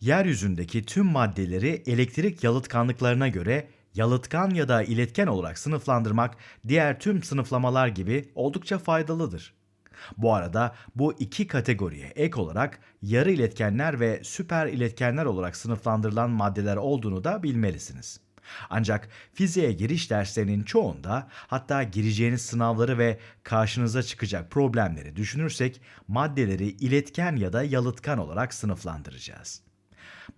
Yeryüzündeki tüm maddeleri elektrik yalıtkanlıklarına göre yalıtkan ya da iletken olarak sınıflandırmak diğer tüm sınıflamalar gibi oldukça faydalıdır. Bu arada bu iki kategoriye ek olarak yarı iletkenler ve süper iletkenler olarak sınıflandırılan maddeler olduğunu da bilmelisiniz. Ancak fiziğe giriş derslerinin çoğunda hatta gireceğiniz sınavları ve karşınıza çıkacak problemleri düşünürsek maddeleri iletken ya da yalıtkan olarak sınıflandıracağız.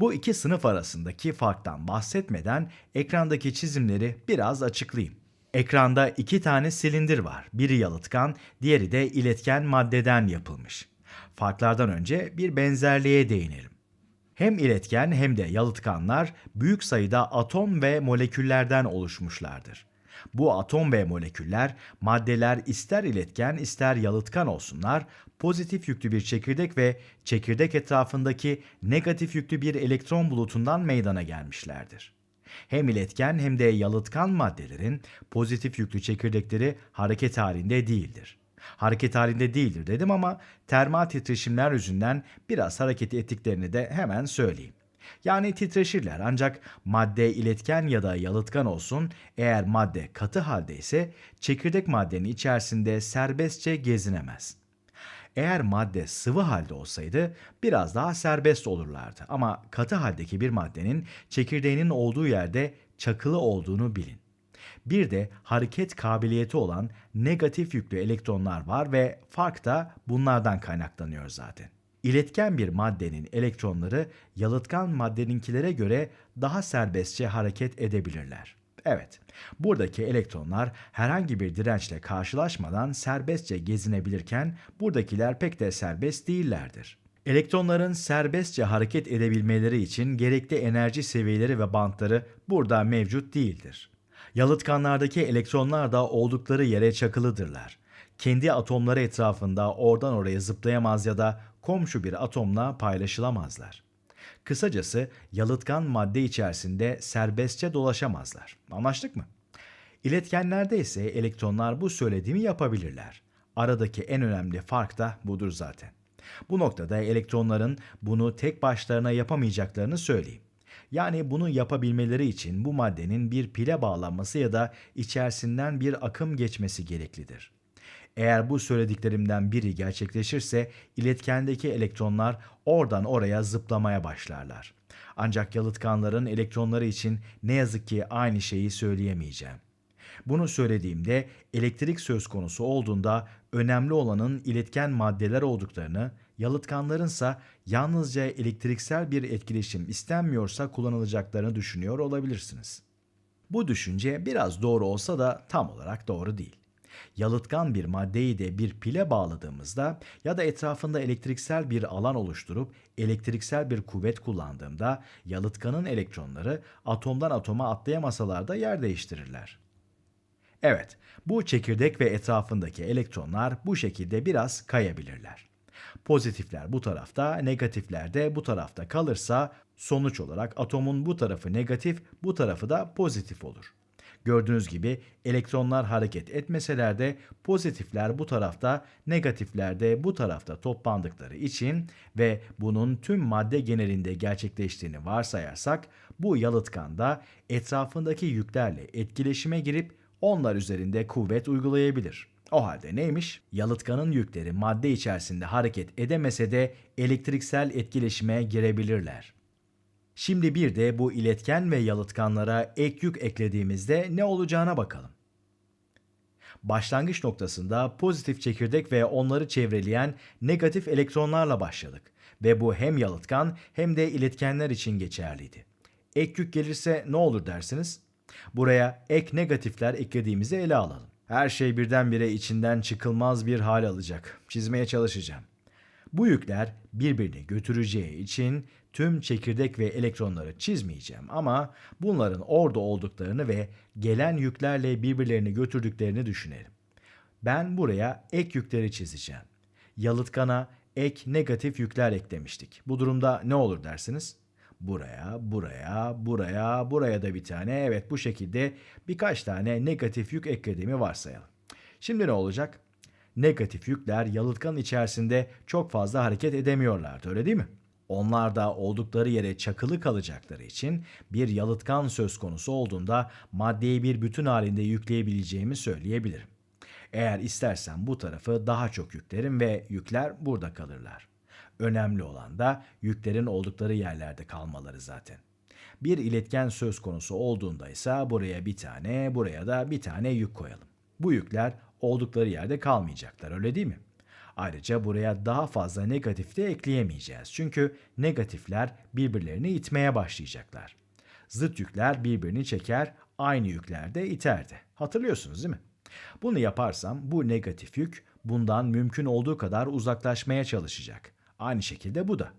Bu iki sınıf arasındaki farktan bahsetmeden ekrandaki çizimleri biraz açıklayayım. Ekranda iki tane silindir var. Biri yalıtkan, diğeri de iletken maddeden yapılmış. Farklardan önce bir benzerliğe değinelim. Hem iletken hem de yalıtkanlar büyük sayıda atom ve moleküllerden oluşmuşlardır. Bu atom ve moleküller maddeler ister iletken ister yalıtkan olsunlar pozitif yüklü bir çekirdek ve çekirdek etrafındaki negatif yüklü bir elektron bulutundan meydana gelmişlerdir. Hem iletken hem de yalıtkan maddelerin pozitif yüklü çekirdekleri hareket halinde değildir. Hareket halinde değildir dedim ama termal titreşimler yüzünden biraz hareket ettiklerini de hemen söyleyeyim. Yani titreşirler ancak madde iletken ya da yalıtkan olsun eğer madde katı halde ise çekirdek maddenin içerisinde serbestçe gezinemez. Eğer madde sıvı halde olsaydı biraz daha serbest olurlardı ama katı haldeki bir maddenin çekirdeğinin olduğu yerde çakılı olduğunu bilin. Bir de hareket kabiliyeti olan negatif yüklü elektronlar var ve fark da bunlardan kaynaklanıyor zaten. İletken bir maddenin elektronları yalıtkan maddeninkilere göre daha serbestçe hareket edebilirler. Evet, buradaki elektronlar herhangi bir dirençle karşılaşmadan serbestçe gezinebilirken buradakiler pek de serbest değillerdir. Elektronların serbestçe hareket edebilmeleri için gerekli enerji seviyeleri ve bantları burada mevcut değildir. Yalıtkanlardaki elektronlar da oldukları yere çakılıdırlar. Kendi atomları etrafında oradan oraya zıplayamaz ya da komşu bir atomla paylaşılamazlar. Kısacası yalıtkan madde içerisinde serbestçe dolaşamazlar. Anlaştık mı? İletkenlerde ise elektronlar bu söylediğimi yapabilirler. Aradaki en önemli fark da budur zaten. Bu noktada elektronların bunu tek başlarına yapamayacaklarını söyleyeyim. Yani bunu yapabilmeleri için bu maddenin bir pile bağlanması ya da içerisinden bir akım geçmesi gereklidir. Eğer bu söylediklerimden biri gerçekleşirse iletkendeki elektronlar oradan oraya zıplamaya başlarlar. Ancak yalıtkanların elektronları için ne yazık ki aynı şeyi söyleyemeyeceğim. Bunu söylediğimde elektrik söz konusu olduğunda önemli olanın iletken maddeler olduklarını, yalıtkanlarınsa yalnızca elektriksel bir etkileşim istenmiyorsa kullanılacaklarını düşünüyor olabilirsiniz. Bu düşünce biraz doğru olsa da tam olarak doğru değil. Yalıtkan bir maddeyi de bir pile bağladığımızda ya da etrafında elektriksel bir alan oluşturup elektriksel bir kuvvet kullandığımda yalıtkanın elektronları atomdan atoma atlayamasalar da yer değiştirirler. Evet, bu çekirdek ve etrafındaki elektronlar bu şekilde biraz kayabilirler. Pozitifler bu tarafta, negatifler de bu tarafta kalırsa sonuç olarak atomun bu tarafı negatif, bu tarafı da pozitif olur. Gördüğünüz gibi elektronlar hareket etmeseler de pozitifler bu tarafta, negatifler de bu tarafta toplandıkları için ve bunun tüm madde genelinde gerçekleştiğini varsayarsak bu yalıtkanda etrafındaki yüklerle etkileşime girip onlar üzerinde kuvvet uygulayabilir. O halde neymiş? Yalıtkanın yükleri madde içerisinde hareket edemese de elektriksel etkileşime girebilirler. Şimdi bir de bu iletken ve yalıtkanlara ek yük eklediğimizde ne olacağına bakalım. Başlangıç noktasında pozitif çekirdek ve onları çevreleyen negatif elektronlarla başladık ve bu hem yalıtkan hem de iletkenler için geçerliydi. Ek yük gelirse ne olur dersiniz? Buraya ek negatifler eklediğimizi ele alalım. Her şey birdenbire içinden çıkılmaz bir hal alacak. Çizmeye çalışacağım. Bu yükler birbirini götüreceği için tüm çekirdek ve elektronları çizmeyeceğim ama bunların orada olduklarını ve gelen yüklerle birbirlerini götürdüklerini düşünelim. Ben buraya ek yükleri çizeceğim. Yalıtkana ek negatif yükler eklemiştik. Bu durumda ne olur dersiniz? Buraya, buraya, buraya, buraya da bir tane. Evet bu şekilde birkaç tane negatif yük eklediğimi varsayalım. Şimdi ne olacak? Negatif yükler yalıtkanın içerisinde çok fazla hareket edemiyorlardı öyle değil mi? Onlar da oldukları yere çakılı kalacakları için bir yalıtkan söz konusu olduğunda maddeyi bir bütün halinde yükleyebileceğimi söyleyebilirim. Eğer istersen bu tarafı daha çok yüklerim ve yükler burada kalırlar. Önemli olan da yüklerin oldukları yerlerde kalmaları zaten. Bir iletken söz konusu olduğunda ise buraya bir tane, buraya da bir tane yük koyalım. Bu yükler oldukları yerde kalmayacaklar öyle değil mi? Ayrıca buraya daha fazla negatif de ekleyemeyeceğiz. Çünkü negatifler birbirlerini itmeye başlayacaklar. Zıt yükler birbirini çeker, aynı yükler de iterdi. Hatırlıyorsunuz değil mi? Bunu yaparsam bu negatif yük bundan mümkün olduğu kadar uzaklaşmaya çalışacak. Aynı şekilde bu da.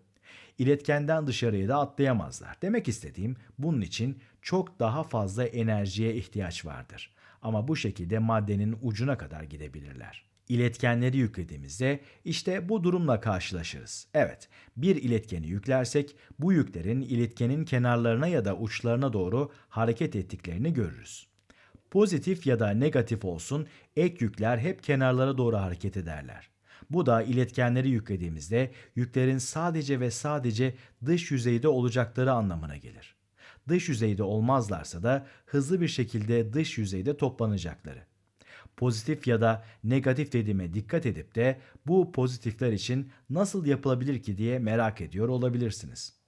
İletkenden dışarıya da atlayamazlar. Demek istediğim bunun için çok daha fazla enerjiye ihtiyaç vardır. Ama bu şekilde maddenin ucuna kadar gidebilirler. İletkenleri yüklediğimizde işte bu durumla karşılaşırız. Evet, bir iletkeni yüklersek bu yüklerin iletkenin kenarlarına ya da uçlarına doğru hareket ettiklerini görürüz. Pozitif ya da negatif olsun ek yükler hep kenarlara doğru hareket ederler. Bu da iletkenleri yüklediğimizde yüklerin sadece ve sadece dış yüzeyde olacakları anlamına gelir. Dış yüzeyde olmazlarsa da hızlı bir şekilde dış yüzeyde toplanacakları. Pozitif ya da negatif dediğime dikkat edip de bu pozitifler için nasıl yapılabilir ki diye merak ediyor olabilirsiniz.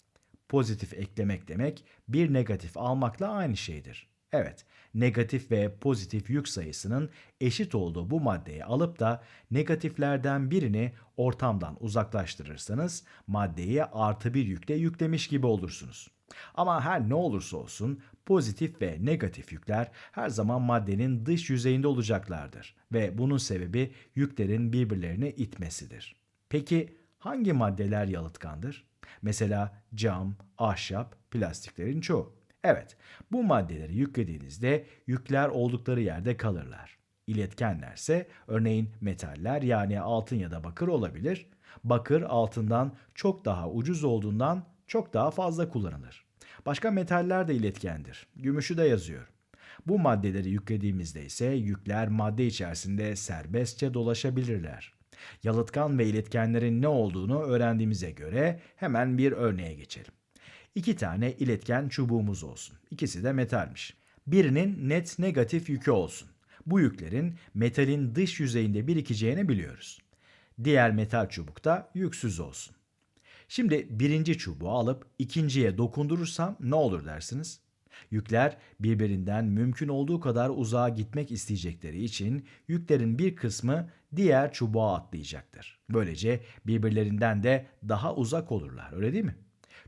Pozitif eklemek demek bir negatif almakla aynı şeydir. Evet, negatif ve pozitif yük sayısının eşit olduğu bu maddeyi alıp da negatiflerden birini ortamdan uzaklaştırırsanız maddeyi artı bir yükle yüklemiş gibi olursunuz. Ama her ne olursa olsun pozitif ve negatif yükler her zaman maddenin dış yüzeyinde olacaklardır ve bunun sebebi yüklerin birbirlerini itmesidir. Peki hangi maddeler yalıtkandır? Mesela cam, ahşap, plastiklerin çoğu. Evet, bu maddeleri yüklediğinizde yükler oldukları yerde kalırlar. İletkenlerse örneğin metaller yani altın ya da bakır olabilir. Bakır altından çok daha ucuz olduğundan çok daha fazla kullanılır. Başka metaller de iletkendir. Gümüşü de yazıyor. Bu maddeleri yüklediğimizde ise yükler madde içerisinde serbestçe dolaşabilirler. Yalıtkan ve iletkenlerin ne olduğunu öğrendiğimize göre hemen bir örneğe geçelim. İki tane iletken çubuğumuz olsun. İkisi de metalmiş. Birinin net negatif yükü olsun. Bu yüklerin metalin dış yüzeyinde birikeceğini biliyoruz. Diğer metal çubuk da yüksüz olsun. Şimdi birinci çubuğu alıp ikinciye dokundurursam ne olur dersiniz? Yükler birbirinden mümkün olduğu kadar uzağa gitmek isteyecekleri için yüklerin bir kısmı diğer çubuğa atlayacaktır. Böylece birbirlerinden de daha uzak olurlar öyle değil mi?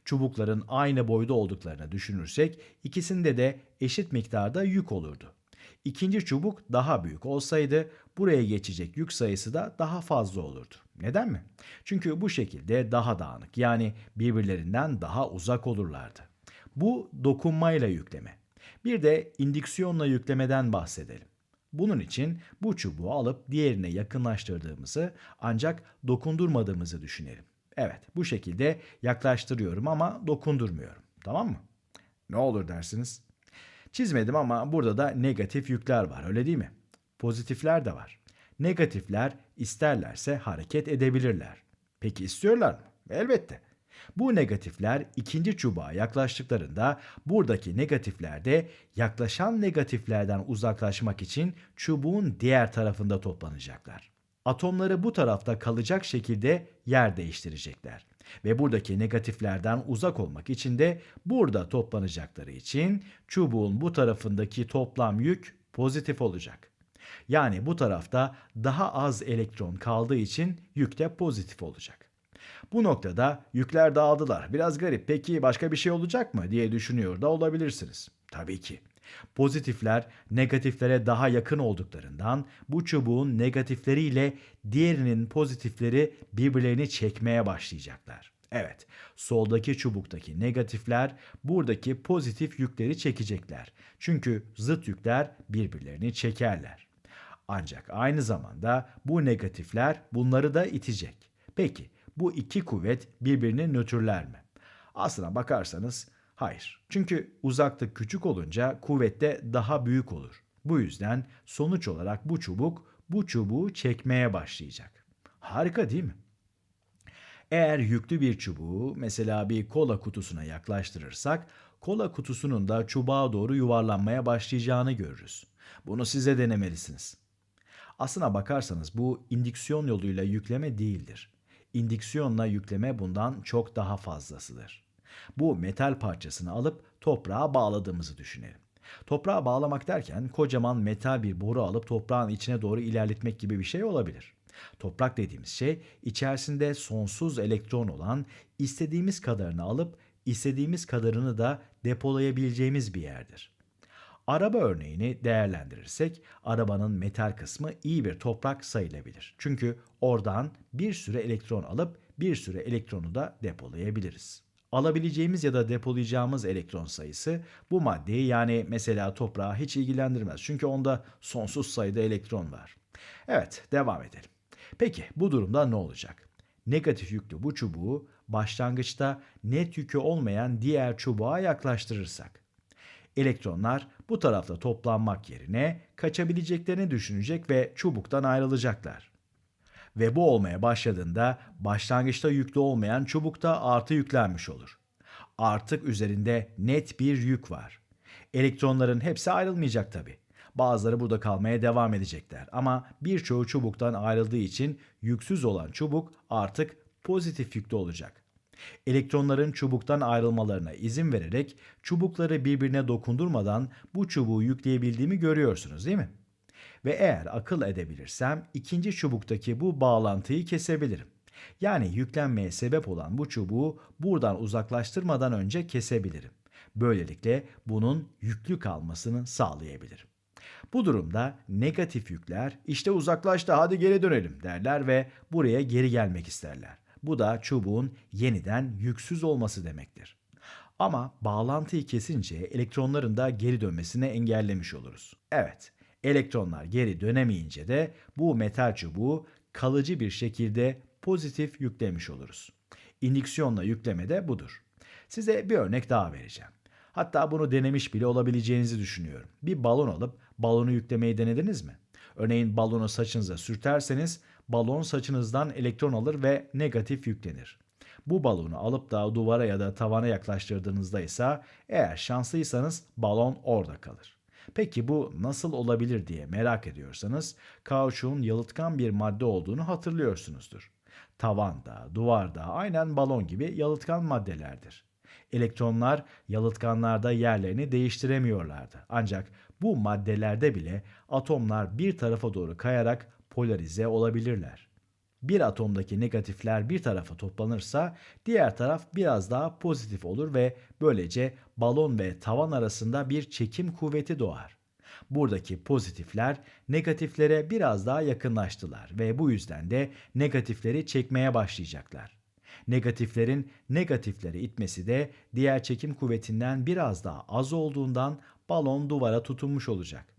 Çubukların aynı boyda olduklarını düşünürsek ikisinde de eşit miktarda yük olurdu. İkinci çubuk daha büyük olsaydı buraya geçecek yük sayısı da daha fazla olurdu. Neden mi? Çünkü bu şekilde daha dağınık yani birbirlerinden daha uzak olurlardı. Bu dokunmayla yükleme. Bir de indüksiyonla yüklemeden bahsedelim. Bunun için bu çubuğu alıp diğerine yakınlaştırdığımızı ancak dokundurmadığımızı düşünelim. Evet bu şekilde yaklaştırıyorum ama dokundurmuyorum. Tamam mı? Ne olur dersiniz? Çizmedim ama burada da negatif yükler var öyle değil mi? Pozitifler de var. Negatifler isterlerse hareket edebilirler. Peki istiyorlar mı? Elbette. Bu negatifler ikinci çubuğa yaklaştıklarında buradaki negatifler de yaklaşan negatiflerden uzaklaşmak için çubuğun diğer tarafında toplanacaklar. Atomları bu tarafta kalacak şekilde yer değiştirecekler. Ve buradaki negatiflerden uzak olmak için de burada toplanacakları için çubuğun bu tarafındaki toplam yük pozitif olacak. Yani bu tarafta daha az elektron kaldığı için yük de pozitif olacak. Bu noktada yükler dağıldılar. Biraz garip. Peki başka bir şey olacak mı diye düşünüyor da olabilirsiniz. Tabii ki. Pozitifler negatiflere daha yakın olduklarından bu çubuğun negatifleriyle diğerinin pozitifleri birbirlerini çekmeye başlayacaklar. Evet, soldaki çubuktaki negatifler buradaki pozitif yükleri çekecekler. Çünkü zıt yükler birbirlerini çekerler. Ancak aynı zamanda bu negatifler bunları da itecek. Peki bu iki kuvvet birbirini nötrler mi? Aslına bakarsanız hayır. Çünkü uzaklık küçük olunca kuvvet de daha büyük olur. Bu yüzden sonuç olarak bu çubuk bu çubuğu çekmeye başlayacak. Harika değil mi? Eğer yüklü bir çubuğu mesela bir kola kutusuna yaklaştırırsak, kola kutusunun da çubuğa doğru yuvarlanmaya başlayacağını görürüz. Bunu size denemelisiniz. Aslına bakarsanız bu indüksiyon yoluyla yükleme değildir. İndüksiyonla yükleme bundan çok daha fazlasıdır. Bu metal parçasını alıp toprağa bağladığımızı düşünelim. Toprağa bağlamak derken kocaman metal bir boru alıp toprağın içine doğru ilerletmek gibi bir şey olabilir. Toprak dediğimiz şey içerisinde sonsuz elektron olan istediğimiz kadarını alıp istediğimiz kadarını da depolayabileceğimiz bir yerdir. Araba örneğini değerlendirirsek arabanın metal kısmı iyi bir toprak sayılabilir. Çünkü oradan bir sürü elektron alıp bir sürü elektronu da depolayabiliriz. Alabileceğimiz ya da depolayacağımız elektron sayısı bu maddeyi yani mesela toprağı hiç ilgilendirmez. Çünkü onda sonsuz sayıda elektron var. Evet devam edelim. Peki bu durumda ne olacak? Negatif yüklü bu çubuğu başlangıçta net yükü olmayan diğer çubuğa yaklaştırırsak elektronlar bu tarafta toplanmak yerine kaçabileceklerini düşünecek ve çubuktan ayrılacaklar. Ve bu olmaya başladığında başlangıçta yüklü olmayan çubukta artı yüklenmiş olur. Artık üzerinde net bir yük var. Elektronların hepsi ayrılmayacak tabi. Bazıları burada kalmaya devam edecekler ama birçoğu çubuktan ayrıldığı için yüksüz olan çubuk artık pozitif yüklü olacak. Elektronların çubuktan ayrılmalarına izin vererek çubukları birbirine dokundurmadan bu çubuğu yükleyebildiğimi görüyorsunuz değil mi? Ve eğer akıl edebilirsem ikinci çubuktaki bu bağlantıyı kesebilirim. Yani yüklenmeye sebep olan bu çubuğu buradan uzaklaştırmadan önce kesebilirim. Böylelikle bunun yüklü kalmasını sağlayabilirim. Bu durumda negatif yükler işte uzaklaştı hadi geri dönelim derler ve buraya geri gelmek isterler. Bu da çubuğun yeniden yüksüz olması demektir. Ama bağlantıyı kesince elektronların da geri dönmesini engellemiş oluruz. Evet, elektronlar geri dönemeyince de bu metal çubuğu kalıcı bir şekilde pozitif yüklemiş oluruz. İndüksiyonla yükleme de budur. Size bir örnek daha vereceğim. Hatta bunu denemiş bile olabileceğinizi düşünüyorum. Bir balon alıp balonu yüklemeyi denediniz mi? Örneğin balonu saçınıza sürterseniz balon saçınızdan elektron alır ve negatif yüklenir. Bu balonu alıp da duvara ya da tavana yaklaştırdığınızda ise eğer şanslıysanız balon orada kalır. Peki bu nasıl olabilir diye merak ediyorsanız kauçuğun yalıtkan bir madde olduğunu hatırlıyorsunuzdur. Tavanda, duvarda aynen balon gibi yalıtkan maddelerdir. Elektronlar yalıtkanlarda yerlerini değiştiremiyorlardı. Ancak bu maddelerde bile atomlar bir tarafa doğru kayarak polarize olabilirler. Bir atomdaki negatifler bir tarafa toplanırsa diğer taraf biraz daha pozitif olur ve böylece balon ve tavan arasında bir çekim kuvveti doğar. Buradaki pozitifler negatiflere biraz daha yakınlaştılar ve bu yüzden de negatifleri çekmeye başlayacaklar. Negatiflerin negatifleri itmesi de diğer çekim kuvvetinden biraz daha az olduğundan balon duvara tutunmuş olacak.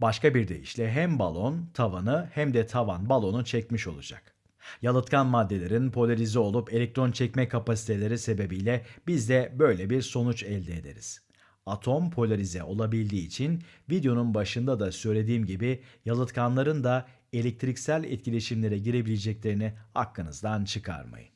Başka bir deyişle hem balon tavanı hem de tavan balonu çekmiş olacak. Yalıtkan maddelerin polarize olup elektron çekme kapasiteleri sebebiyle biz de böyle bir sonuç elde ederiz. Atom polarize olabildiği için videonun başında da söylediğim gibi yalıtkanların da elektriksel etkileşimlere girebileceklerini aklınızdan çıkarmayın.